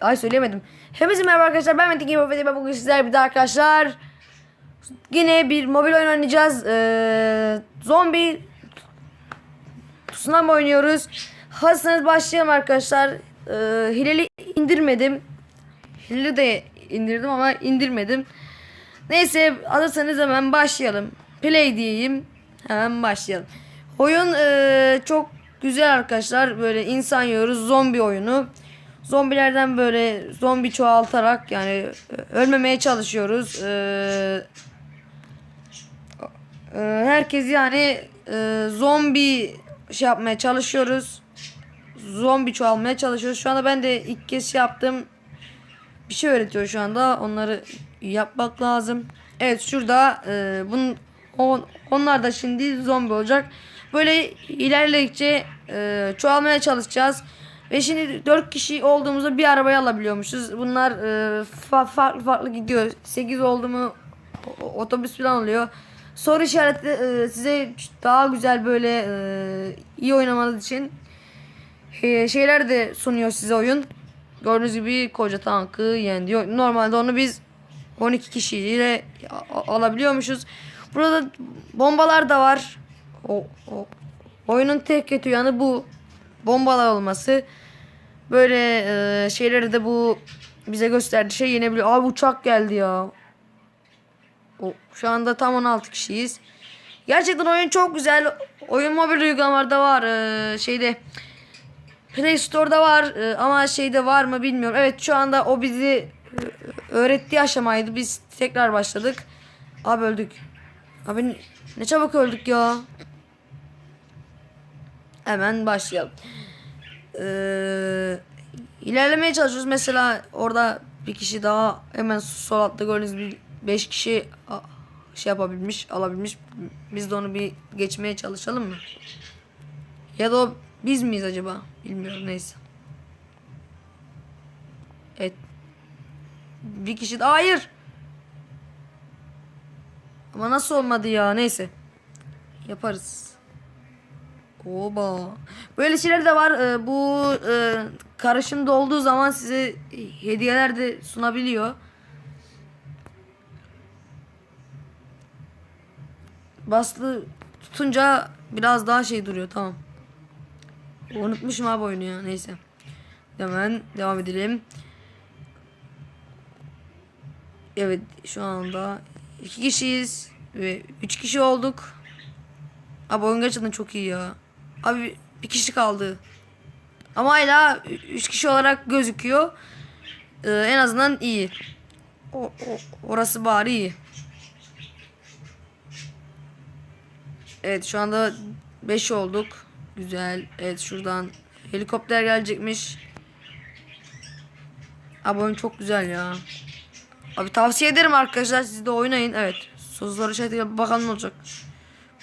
Ay söyleyemedim. Hepinize merhaba arkadaşlar. Ben Metin Game ben bugün sizlerle bir de arkadaşlar yine bir mobil oyun oynayacağız. Ee, zombi tsunami oynuyoruz. Hazırsanız başlayalım arkadaşlar. Ee, hileli indirmedim. Hileli de indirdim ama indirmedim. Neyse hazırsanız hemen başlayalım. Play diyeyim. Hemen başlayalım. Oyun ee, çok güzel arkadaşlar. Böyle insan yiyoruz. Zombi oyunu. Zombilerden böyle zombi çoğaltarak yani e, ölmemeye çalışıyoruz. Ee, herkes yani e, zombi şey yapmaya çalışıyoruz. Zombi çoğalmaya çalışıyoruz. Şu anda ben de ilk kez şey yaptım. Bir şey öğretiyor şu anda. Onları yapmak lazım. Evet şurada e, bunun on, onlar da şimdi zombi olacak. Böyle ilerledikçe e, çoğalmaya çalışacağız. Ve şimdi 4 kişi olduğumuzda bir arabayı alabiliyormuşuz. Bunlar e, fa- farklı farklı gidiyor. 8 oldu mu otobüs falan oluyor. Soru işareti e, size daha güzel böyle e, iyi oynamanız için e, şeyler de sunuyor size oyun. Gördüğünüz gibi koca tankı yendi. Normalde onu biz 12 kişiyle alabiliyormuşuz. Burada bombalar da var. O, o, oyunun tek kötü yanı bu. Bombalar olması. Böyle e, şeyleri de bu bize gösterdi şey yenebiliyor. Abi uçak geldi ya. O, şu anda tam 16 kişiyiz. Gerçekten oyun çok güzel. Oyun mobil uygulamalarda var. E, şeyde Play Store'da var e, ama şeyde var mı bilmiyorum. Evet şu anda o bizi e, öğrettiği aşamaydı. Biz tekrar başladık. Abi öldük. Abi ne çabuk öldük ya. Hemen başlayalım. Ee, ilerlemeye çalışıyoruz. Mesela orada bir kişi daha hemen sol altta gördüğünüz bir 5 kişi şey yapabilmiş, alabilmiş. Biz de onu bir geçmeye çalışalım mı? Ya da o biz miyiz acaba? Bilmiyorum neyse. Evet. Bir kişi daha hayır. Ama nasıl olmadı ya neyse. Yaparız. Oba. Böyle şeyler de var. Ee, bu e, karışımda olduğu zaman size hediyeler de sunabiliyor. Baslı tutunca biraz daha şey duruyor tamam. Unutmuşum abi oyunu ya neyse. Hemen devam edelim. Evet şu anda iki kişiyiz ve üç kişi olduk. Abi oyun gerçekten çok iyi ya. Abi bir kişi kaldı. Ama hala üç kişi olarak gözüküyor. Ee, en azından iyi. O, o- orası bari iyi. Evet şu anda 5 olduk. Güzel. Evet şuradan helikopter gelecekmiş. Abi oyun çok güzel ya. Abi tavsiye ederim arkadaşlar siz de oynayın. Evet. Soru işaretiyle bakalım olacak.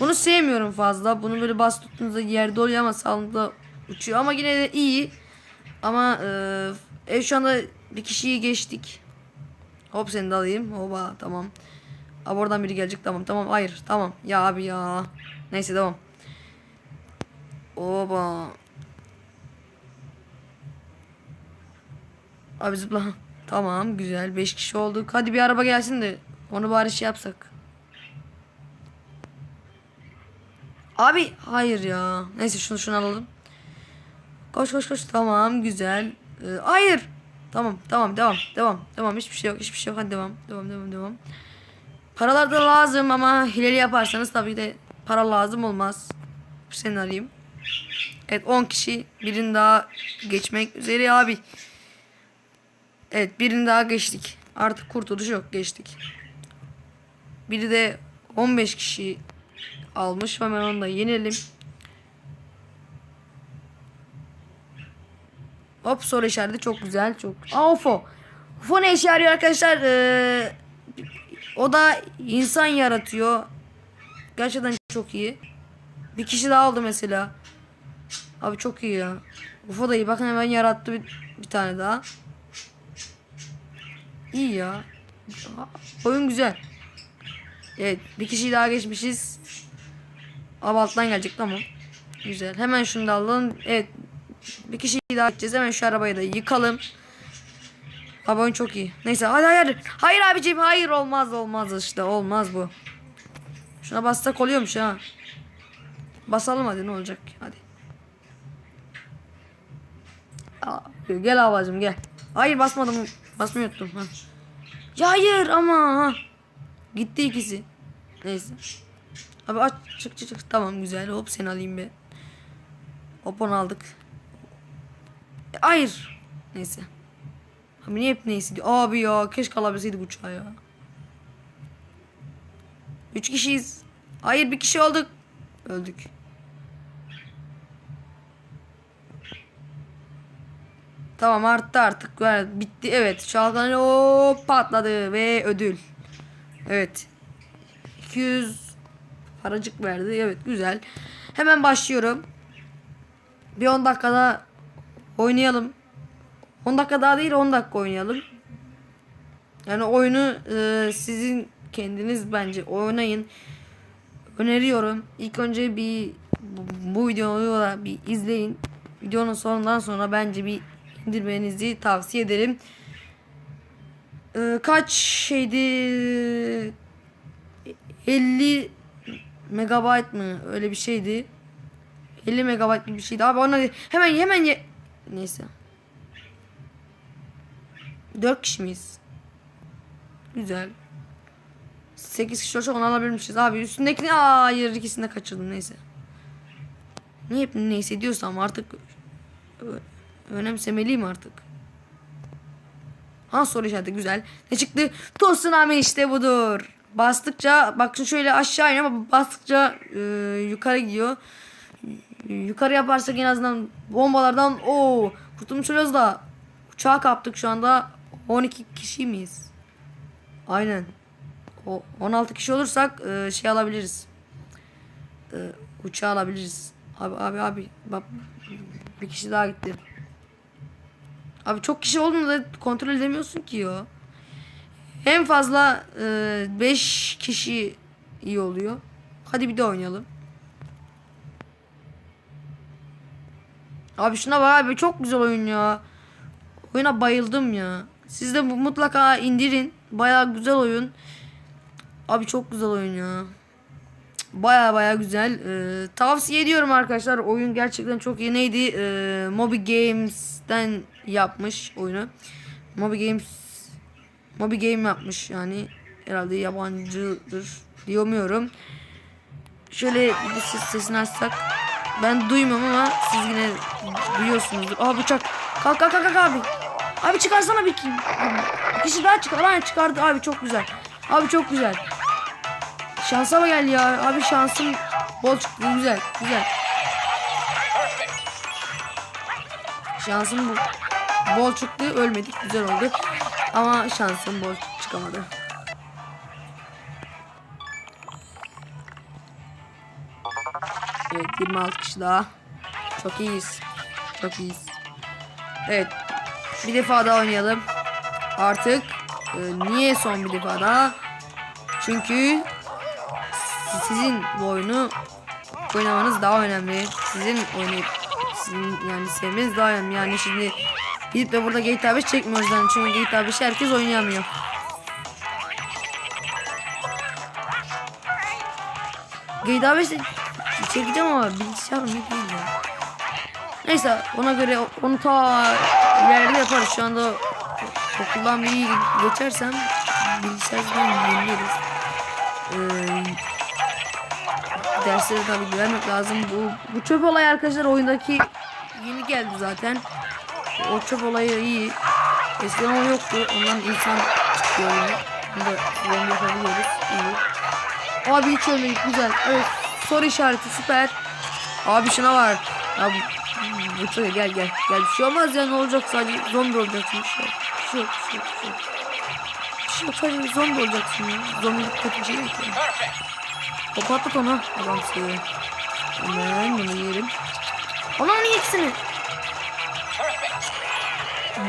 Bunu sevmiyorum fazla. Bunu böyle bas tuttuğunuzda yerde oluyor ama sağlıkta uçuyor. Ama yine de iyi. Ama e, şu anda bir kişiyi geçtik. Hop seni de alayım. Oba tamam. Abi oradan biri gelecek tamam tamam hayır tamam ya abi ya. Neyse devam. Oba. Abi zıpla. Tamam güzel 5 kişi olduk. Hadi bir araba gelsin de onu bari şey yapsak. Abi hayır ya. Neyse şunu şunu alalım. Koş koş koş. Tamam güzel. Ee, hayır. Tamam tamam devam devam devam hiçbir şey yok hiçbir şey yok hadi devam devam devam devam. Paralar da lazım ama hileli yaparsanız tabii de para lazım olmaz. Seni arayayım. Evet 10 kişi birini daha geçmek üzere abi. Evet birini daha geçtik. Artık kurtuluş yok geçtik. Biri de 15 kişi almış. Hemen onu da yenelim. Hop soru işareti çok güzel. Çok. Aa UFO. UFO ne işe yarıyor arkadaşlar? Ee, o da insan yaratıyor. Gerçekten çok iyi. Bir kişi daha oldu mesela. Abi çok iyi ya. UFO da iyi. Bakın hemen yarattı bir, bir tane daha. İyi ya. Oyun güzel. Evet bir kişiyi daha geçmişiz. Abi alttan gelecek tamam. Güzel. Hemen şunu da alalım. Evet. Bir kişi Bir daha gideceğiz. Hemen şu arabayı da yıkalım. Abi oyun çok iyi. Neyse hadi hayır. Hayır abicim hayır olmaz olmaz işte olmaz bu. Şuna bassak oluyormuş ha. Basalım hadi ne olacak hadi. Aa, gel abacım gel. Hayır basmadım. Basmayı. Ha. Ya hayır ama. Ha. Gitti ikisi. Neyse. Abi aç çık çık çık. Tamam güzel. Hop seni alayım be. Hop onu aldık. E, Hayır. Neyse. Abi niye hep neyse diyor. Abi ya keşke alabilseydik uçağı ya. Üç kişiyiz. Hayır bir kişi olduk. Öldük. Tamam arttı artık. Ver, Bitti evet. Şalkan hop patladı ve ödül. Evet. 200 paracık verdi. Evet güzel. Hemen başlıyorum. Bir 10 dakikada oynayalım. 10 dakika daha değil 10 dakika oynayalım. Yani oyunu e, sizin kendiniz bence oynayın. Öneriyorum. İlk önce bir bu, videoyu da bir izleyin. Videonun sonundan sonra bence bir indirmenizi tavsiye ederim. E, kaç şeydi 50 megabayt mı öyle bir şeydi. 50 megabayt gibi bir şeydi. Abi ona hemen hemen ye neyse. 4 kişi miyiz? Güzel. 8 kişi olsa onu alabilmişiz. Abi üstündekini hayır ikisini de kaçırdım neyse. Niye hep neyse diyorsam artık önemsemeliyim artık. Ha soru işareti güzel. Ne çıktı? Tsunami işte budur. Bastıkça bak şimdi şöyle aşağı iniyor ama bastıkça e, yukarı gidiyor. Yukarı yaparsak en azından bombalardan o kurtulmuş oluyoruz da uçağı kaptık şu anda 12 kişi miyiz? Aynen. O 16 kişi olursak e, şey alabiliriz. E, uçağı alabiliriz. Abi abi abi bak bir kişi daha gitti. Abi çok kişi olduğunda da kontrol edemiyorsun ki ya. En fazla 5 kişi iyi oluyor. Hadi bir de oynayalım. Abi şuna bak abi çok güzel oyun ya. Oyuna bayıldım ya. Siz de mutlaka indirin. Baya güzel oyun. Abi çok güzel oyun ya. Baya baya güzel. Ee, tavsiye ediyorum arkadaşlar. Oyun gerçekten çok iyi. Neydi? Ee, Moby Games'ten yapmış oyunu. Moby Games Moby Game yapmış yani. Herhalde yabancıdır diyemiyorum. Şöyle bir ses, sesini açsak. Ben duymuyorum ama siz yine duyuyorsunuzdur. Aa bıçak. Kalk kalk kalk kalk abi. Abi çıkarsana bir kim? Kişi daha çıkar. Lan çıkardı abi çok güzel. Abi çok güzel. Şansa mı geldi ya? Abi şansım bol çıktı. Güzel güzel. Şansım bu. Bol çıktı. Ölmedik. Güzel oldu. Ama şansım bol çıkamadı. Evet 26 kişi daha. Çok iyiyiz. Çok iyiyiz. Evet. Bir defa daha oynayalım. Artık e, niye son bir defa daha? Çünkü sizin bu oyunu oynamanız daha önemli. Sizin oynayıp sizin yani sevmeniz daha önemli. Yani şimdi gidip de burada GTA 5 çekmiyoruz yani çünkü GTA 5 herkes oynayamıyor. GTA 5 de çekeceğim ama bilgisayar mı değil ya. Neyse ona göre onu ta ileride yaparız. Şu anda okuldan bir geçersem bilgisayardan yenileriz. Ee, derslere tabii güvenmek lazım. Bu, bu çöp olay arkadaşlar oyundaki yeni geldi zaten. O çöp olayı iyi. Eskiden o yoktu. Ondan insan çıkıyor oyuna. Bunu da zombi yapabiliyoruz. İyi. Abi hiç ölmedik güzel. Evet. Soru işareti süper. Abi şuna var. Abi iyi. gel gel. Gel bir şey olmaz ya ne olacak sadece zombi olacaksın. Bir şey yok. Bir şey yok. Bir şey yok. Bir şey yok. Şey. Sadece zombi olacaksın ya. Zombilik kötü bir şey değil ki. O patlat onu. Adam seviyor. Hemen bunu yiyelim. Onu ikisini.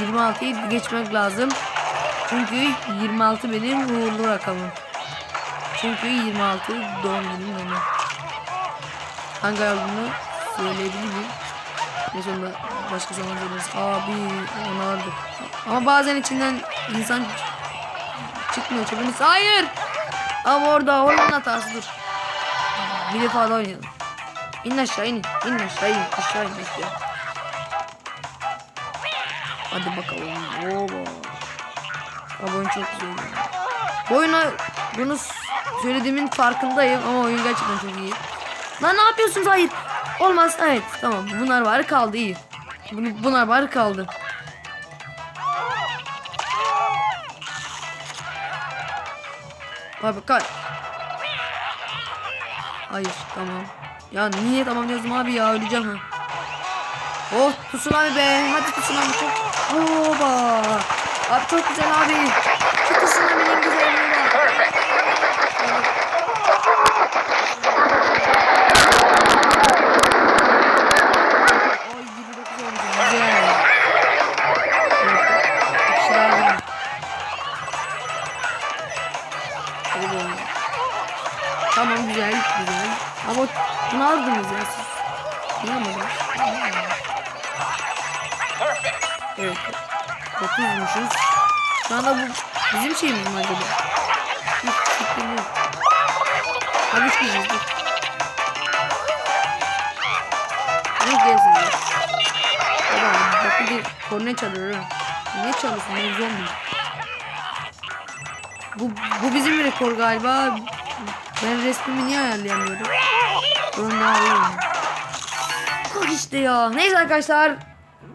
26'yı geçmek lazım. Çünkü 26 benim uğurlu rakamım. Çünkü 26 doğum günüm benim. Hangi olduğunu söyleyebilir miyim? Neyse onu da başka zaman görürüz. Abi onu aldık. Ama bazen içinden insan çıkmıyor çöpünüz. Hayır. Ama orada onun hatası dur. Bir defa daha oynayalım. İn aşağı in. İn aşağı in. Aşağı in aşağı. Hadi bakalım. Oba. Abi oyun çok güzel. Bu oyuna bunu söylediğimin farkındayım ama oyun gerçekten çok iyi. Lan ne yapıyorsunuz? Hayır. Olmaz. Evet tamam. Bunlar var kaldı iyi. Bunlar var kaldı. Abi kay. Hayır tamam. Ya niye tamam yazdım abi ya öleceğim ha. Oh tsunami be. Hadi tsunami çok. Oba. Abi çok güzel abi. Şu tsunami'nin güzelliğine bak. Ay 29 olmuş. Güzel. Evet, bir kişi daha girdi. Hadi bakalım. Tamam güzel güzel. Ama bunu aldınız ya siz. 9'muşuz. Şu anda bu bizim şeyimiz mi acaba? Hiç. Hadi kişiyiz dur. Gelsin ya? Baba bak bir de korne çalıyor ha. Ne çalıyorsun ben zombi. Bu, bu bizim rekor galiba. Ben resmimi niye ayarlayamıyorum? Onu daha iyi. Bak işte ya. Neyse arkadaşlar.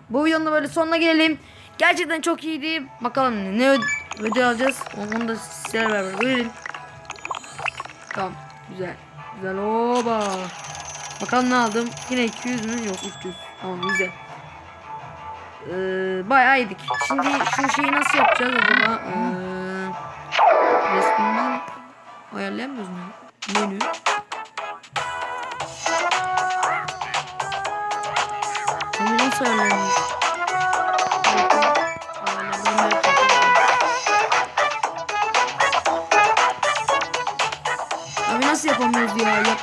Bu videonun da böyle sonuna gelelim. Gerçekten çok iyiydi. Bakalım ne öd- ödül alacağız. Onu da sizlerle beraber görelim. Tamam. Güzel. Güzel. Oba. Bakalım ne aldım. Yine 200 mü? Yok 300. Tamam güzel. Ee, bayağı yedik. Şimdi şu şeyi nasıl yapacağız acaba? Ee, resminden ayarlayamıyoruz mu? Menü. Menü nasıl ayarlanıyor?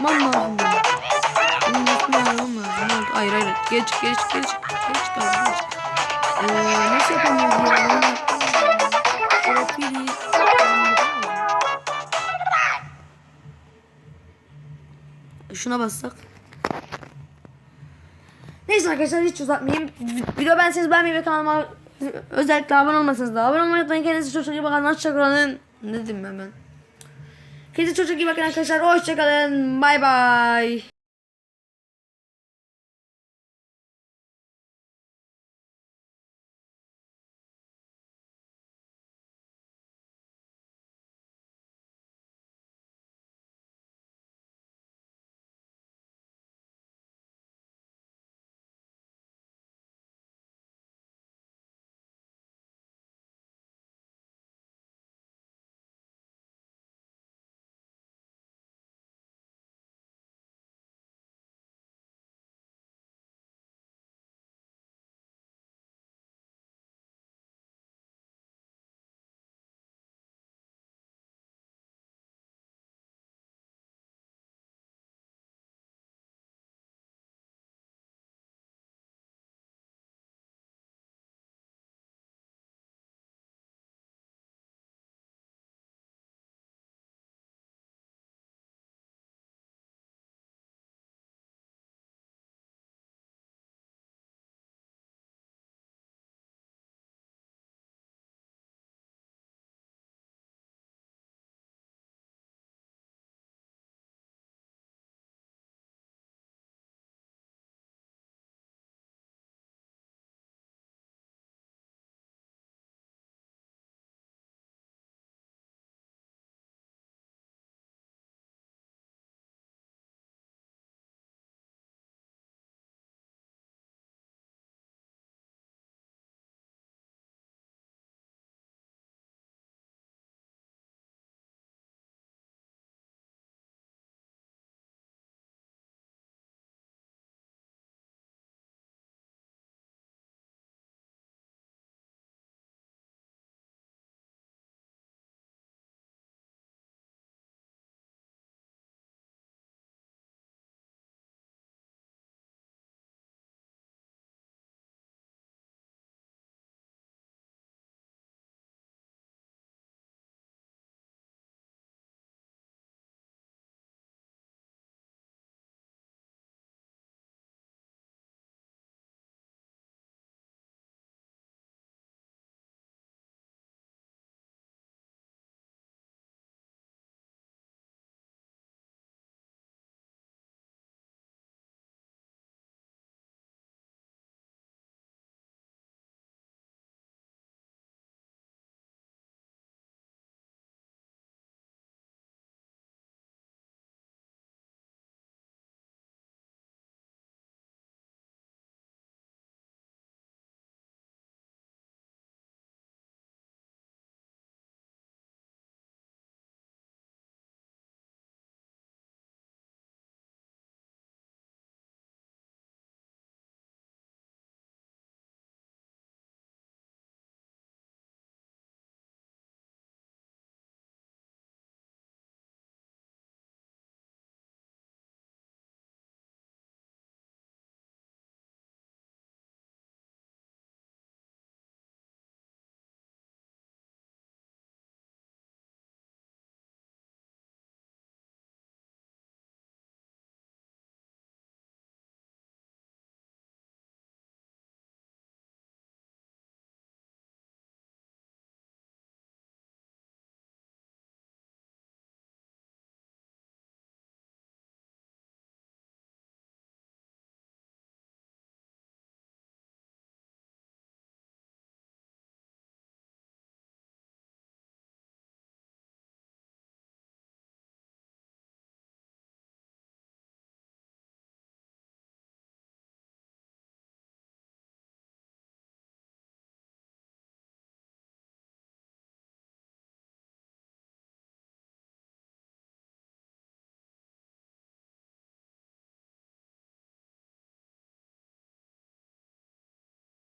Yapmam lazım. Bunu nasıl ayarlamam lazım? Hayır hayır. Geç geç geç. Geç kaldı geç. Ee, nasıl yapamıyoruz ya? Şuna bassak. Neyse arkadaşlar hiç uzatmayayım. Video beğenseniz beğenmeyi ve kanalıma özellikle abone olmasanız da abone olmayı unutmayın. Kendinize çok çok iyi bakın. Hoşçakalın. Ne dedim ben ben? Kendinize çok çok iyi bakın arkadaşlar. Hoşçakalın. Bay bay.